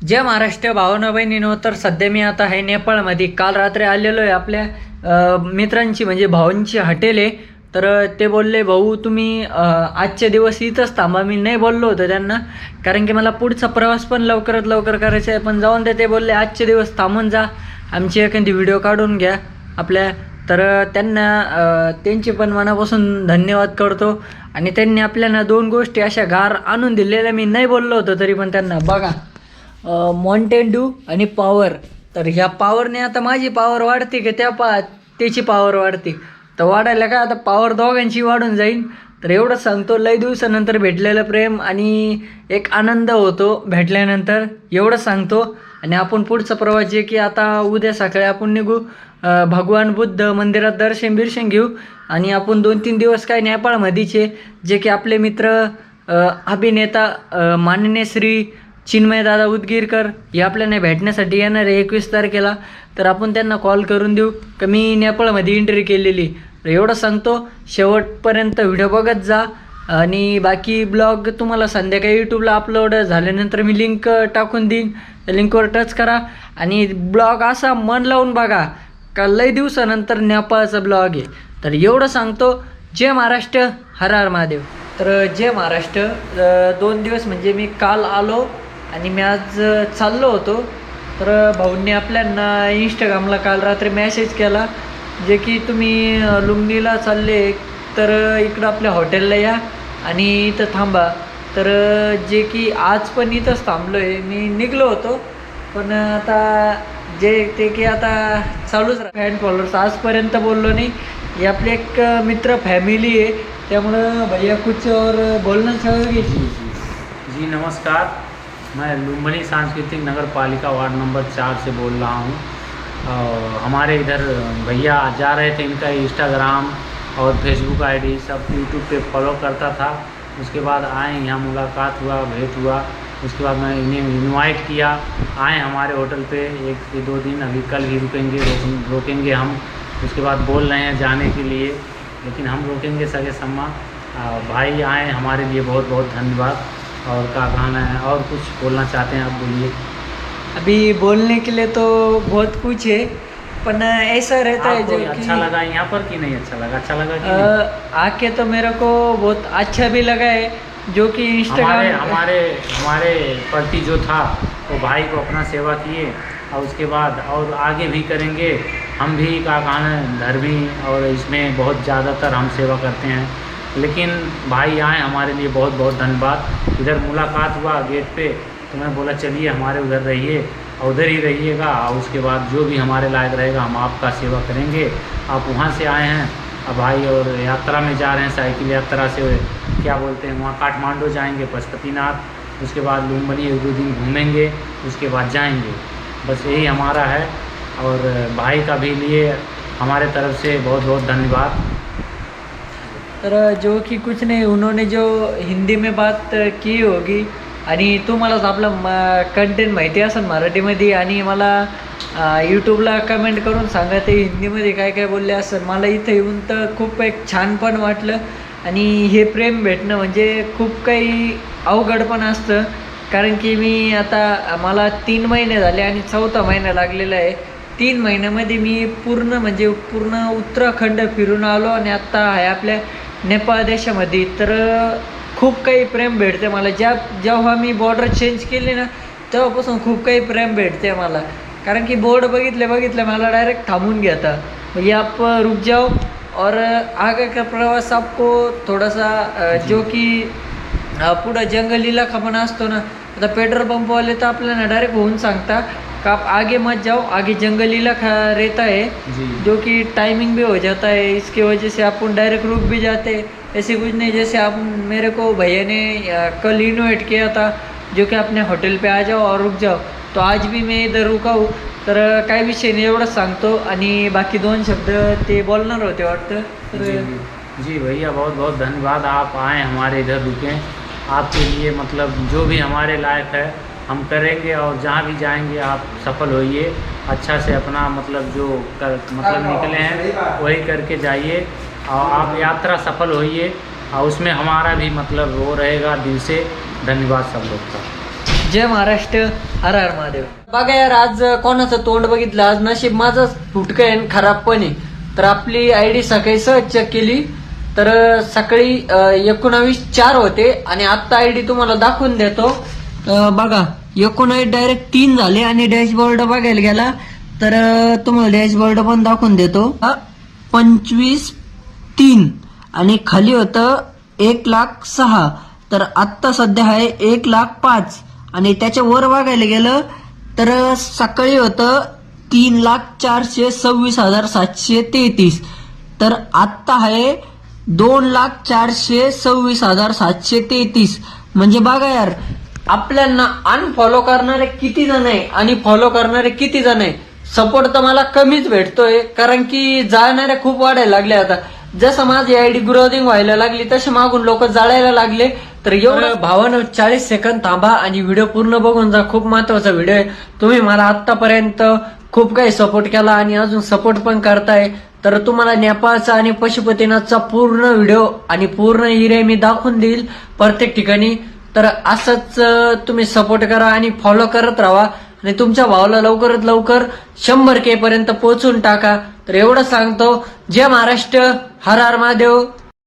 जय महाराष्ट्र भावना बहिणीनो तर सध्या मी आता आहे नेपाळमध्ये. काल रात्री आलेलो आहे आपल्या मित्रांची म्हणजे भावांची हॉटेल आहे. तर ते बोलले भाऊ तुम्ही आजचे दिवस इथंच थांबा. मी नाही बोललो होतो त्यांना कारण की मला पुढचा प्रवास पण लवकरात लवकर करायचा आहे. पण जाऊन ते ते बोलले आजचे दिवस थांबून जा आमची एखादी व्हिडिओ काढून घ्या आपल्या. तर त्यांना त्यांचे पण मनापासून धन्यवाद करतो. आणि त्यांनी आपल्याला दोन गोष्टी अशा गार आणून दिलेल्या मी नाही बोललो होतो तरी पण त्यांना. बघा. मॉन्टेंडू आणि पॉवर तर ह्या पॉवरने आता माझी पॉवर वाढते की त्या पा त्याची पॉवर वाढते. तर वाढायला काय आता पॉवर दोघांची वाढून जाईल तर एवढंच सांगतो लय दिवसानंतर भेटलेलं प्रेम आणि एक आनंद होतो भेटल्यानंतर. एवढंच सांगतो. आणि आपण पुढचा प्रवास जे की आता उद्या सकाळी आपण निघू भगवान बुद्ध मंदिरात दर्शन बिर्शन घेऊ. आणि आपण दोन तीन दिवस काय नेपाळमध्येचे जे की आपले मित्र अभिनेता माननीय श्री चिन्मय दादा उदगीरकर हे आपल्याला भेटण्यासाठी येणार आहे एकवीस तारखेला. तर आपण त्यांना कॉल करून देऊ. का मी नेपाळमध्ये एंट्री केलेली. तर एवढं सांगतो शेवटपर्यंत व्हिडिओ बघत जा. आणि बाकी ब्लॉग तुम्हाला संध्याकाळी यूट्यूबला अपलोड झाल्यानंतर मी लिंक टाकून देईन. त्या लिंकवर टच करा. आणि ब्लॉग असा मन लावून बघा का लय दिवसानंतर नेपाळचा ब्लॉग आहे. तर एवढं सांगतो. जय महाराष्ट्र हर हर महादेव. तर जय महाराष्ट्र दोन दिवस म्हणजे मी काल आलो. आणि मी आज चाललो होतो. तर भाऊंनी आपल्यांना इंस्टाग्रामला काल रात्री मेसेज केला जे की तुम्ही लुंगणीला चालले तर इकडं आपल्या हॉटेलला या आणि इथं थांबा. तर जे की आज पण इथंच थांबलो आहे मी निघलो होतो पण आता जे ते की आता चालूच फॅन फॉलोअर्स आजपर्यंत बोललो नाही. हे आपले एक मित्र फॅमिली आहे. त्यामुळं भैया कुचवर बोलणं सगळं घ्यायची जी नमस्कार. मैं लुम्बनी सांस्कृतिक नगर पालिका वार्ड नंबर चार से बोल रहा हूँ। हमारे इधर भैया जा रहे थे इनका इंस्टाग्राम और फेसबुक आईडी सब यूट्यूब पे फॉलो करता था। उसके बाद आए, यहाँ मुलाकात हुआ, भेंट हुआ। उसके बाद मैं इन्हें इनवाइट किया। आए हमारे होटल पे, एक से दो दिन, अभी कल ही रुकेंगे, रोक- रोकेंगे हम। उसके बाद बोल रहे हैं जाने के लिए, लेकिन हम रोकेंगे सगे सम्मा भाई आए, हमारे लिए बहुत बहुत धन्यवाद। और का कहना है और कुछ बोलना चाहते हैं आप बोलिए। अभी बोलने के लिए तो बहुत कुछ है पर ऐसा रहता है जो अच्छा लगा यहाँ पर कि नहीं अच्छा लगा? अच्छा लगा कि आके तो मेरे को बहुत अच्छा भी लगा है जो कि हमारे इंस्टाग्राम हमारे हमारे प्रति जो था वो भाई को अपना सेवा किए और उसके बाद और आगे भी करेंगे। हम भी का कहना धर्मी और इसमें बहुत ज़्यादातर हम सेवा करते हैं। लेकिन भाई आए हमारे लिए बहुत बहुत धन्यवाद। इधर मुलाकात हुआ गेट पे तो मैं बोला, चलिए, हमारे उधर रहिए और उधर ही रहिएगा और उसके बाद जो भी हमारे लायक रहेगा, हम आपका सेवा करेंगे। आप वहाँ से आए हैं। अब भाई और यात्रा में जा रहे हैं, साइकिल यात्रा से। क्या बोलते हैं, वहाँ काठमांडू जाएँगे पशुपतिनाथ, उसके बाद लुम्बनी एक दो दिन घूमेंगे, उसके बाद जाएँगे। बस यही हमारा है और भाई का भी लिए हमारे तरफ़ से बहुत बहुत धन्यवाद। तर जो की कुछ नाही उन्होंने जो हिंदी में बात की होगी आणि तुम्हालाच आपला कंटेंट माहिती असेल मराठीमध्ये आणि मला यूट्यूबला कमेंट करून सांगा ते हिंदीमध्ये काय काय बोलले असेल. मला इथं येऊन तर खूप एक छान पण वाटलं आणि हे प्रेम भेटणं म्हणजे खूप काही अवघड पण असतं कारण की मी आता मला तीन महिने झाले आणि चौथा महिना लागलेला आहे. तीन महिन्यामध्ये मी पूर्ण म्हणजे पूर्ण उत्तराखंड फिरून आलो आणि आत्ता आहे आपल्या नेपाळ देशामध्ये तर खूप काही प्रेम भेटते मला. ज्या जेव्हा मी बॉर्डर चेंज केली ना तेव्हापासून खूप काही प्रेम भेटते मला. कारण की बोर्ड बघितले बघितले मला डायरेक्ट थांबून घेता म्हणजे आप रुक जाओ. और आगे का प्रवास आपको थोड़ा सा जो. की पुढं जंगल इलाका पण असतो ना आता पेट्रोल पंपवाले तर आपल्याला डायरेक्ट होऊन सांगता. का आप आगे मत जाओ आगे जंगल इलाका रहता है जी। कि टाइमिंग भी हो जाता है इसकी वजह से अपन डायरेक्ट रुक भी जाते ऐसे कुछ नहीं जैसे आप मेरे को भैया ने कल इन्वाइट किया था जो कि अपने होटल पे आ जाओ और रुक जाओ। तो आज भी मैं इधर रुका हूँ। तर काही विषय नाही एवढंच सांगतो आणि बाकी दोन शब्द ते बोलणार होते वाटतं. तर जी जी. जी भैया बहुत बहुत धन्यवाद आप आए हमारे इधर रुके। आपके लिए मतलब जो भी हमारे लायक है हम करेंगे और जहाँ भी जाएंगे आप सफल होइए अच्छा से अपना मतलब जो कर मतलब निकले हैं वही करके जाइए और आप यात्रा सफल होइए और उसमें हमारा भी मतलब वो रहेगा दिल से। धन्यवाद सब लोग का। जय महाराष्ट्र हर हर महादेव। बघा यार आज कोणाचं तोंड बघितलं आज नशीब माझंच फुटकं आहे खराब पण आहे तर आपली आय डी सकाळी सहज चेक केली तर सकाळी एकोणावीस चार होते आणि आत्ता आय डी तुम्हाला दाखवून देतो. अं, बघा. एकोणावीस डायरेक्ट तीन झाले आणि डॅशबोर्ड बघायला गेला तर तुम्हाला डॅशबोर्ड पण दाखवून देतो. पंचवीस तीन आणि खाली होतं एक लाख सहा. तर आत्ता सध्या आहे एक लाख पाच. आणि त्याच्या वर बघायला गेलं तर सकाळी होतं तीन लाख चारशे सव्वीस हजार सातशे तेहतीस. तर आत्ता आहे दोन लाख चारशे सव्वीस हजार सातशे तेहतीस. म्हणजे बघा यार आपल्यांना अनफॉलो करणारे किती जण आहे आणि फॉलो करणारे किती जण आहे सपोर्ट तर मला कमीच भेटतोय कारण की जाणारे खूप वाढायला लागले आता. जसं माझी आयडी ग्रोदिंग व्हायला लागली तसे मागून लोक जाळायला लागले. तर एवढं भावानं चाळीस सेकंद थांबा आणि व्हिडिओ पूर्ण बघून जा. खूप महत्त्वाचा व्हिडिओ आहे. तुम्ही मला आतापर्यंत खूप काही सपोर्ट केला आणि अजून सपोर्ट पण करताय. तर तुम्हाला नेपाळचा आणि पशुपतीनाथचा पूर्ण व्हिडिओ आणि पूर्ण हिरे मी दाखवून देईल. प्रत्येक ठिकाणी तर असंच तुम्ही सपोर्ट करा आणि फॉलो करत राहा आणि तुमच्या भावाला लवकरात लवकर शंभर के पर्यंत पोहोचून टाका. तर एवढं सांगतो. जय महाराष्ट्र. हर हर महादेव.